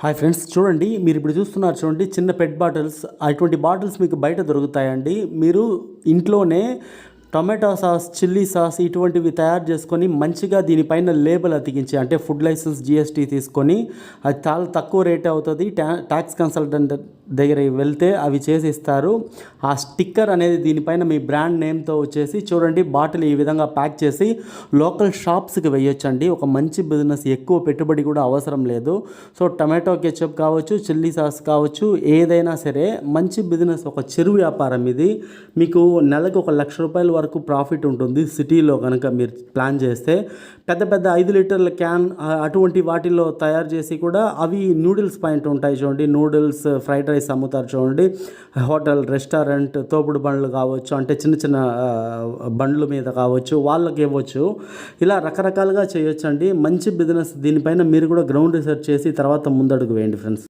Hi friends చూడండి మీరు ఇప్పుడు చూస్తున్నారు చూడండి చిన్న పెట్ బాటిల్స్ అటువంటి బాటిల్స్ మీకు బయట దొరుకుతాయండి. మీరు ఇంట్లోనే టొమాటో సాస్ చిల్లీ సాస్ ఇటువంటివి తయారు చేసుకొని మంచిగా దీనిపైన లేబుల్ అతికించి అంటే ఫుడ్ లైసెన్స్ జిఎస్టీ తీసుకొని అది చాలా తక్కువ రేట్ అవుతుంది. ట్యా ట్యాక్స్ కన్సల్టెంట్ దగ్గర వెళ్తే అవి చేసి ఇస్తారు ఆ స్టిక్కర్ అనేది దీనిపైన మీ బ్రాండ్ నేమ్తో వచ్చేసి చూడండి బాటిల్ ఈ విధంగా ప్యాక్ చేసి లోకల్ షాప్స్కి వేయొచ్చండి ఒక మంచి బిజినెస్ ఎక్కువ పెట్టుబడి కూడా అవసరం లేదు. సో టమాటో కెచప్ కావచ్చు చిల్లీ సాస్ కావచ్చు ఏదైనా సరే మంచి బిజినెస్ ఒక చెరువు వ్యాపారం ఇది. మీకు నెలకు ఒక లక్ష రూపాయల వరకు వరకు ప్రాఫిట్ ఉంటుంది. సిటీలో కనుక మీరు ప్లాన్ చేస్తే పెద్ద పెద్ద ఐదు లీటర్ల క్యాన్ అటువంటి వాటిల్లో తయారు చేసి కూడా అవి నూడిల్స్ పాయింట్ ఉంటాయి చూడండి. నూడిల్స్ ఫ్రైడ్ రైస్ అమ్ముతారు చూడండి. హోటల్ రెస్టారెంట్ తోపుడు బండ్లు కావచ్చు అంటే చిన్న చిన్న బండ్లు బండ్ల మీద కావచ్చు వాళ్ళకి ఇవ్వచ్చు. ఇలా రకరకాలుగా చేయొచ్చండి. మంచి బిజినెస్ దీనిపైన మీరు కూడా గ్రౌండ్ రీసెర్చ్ చేసి తర్వాత ముందడుగు వేయండి ఫ్రెండ్స్.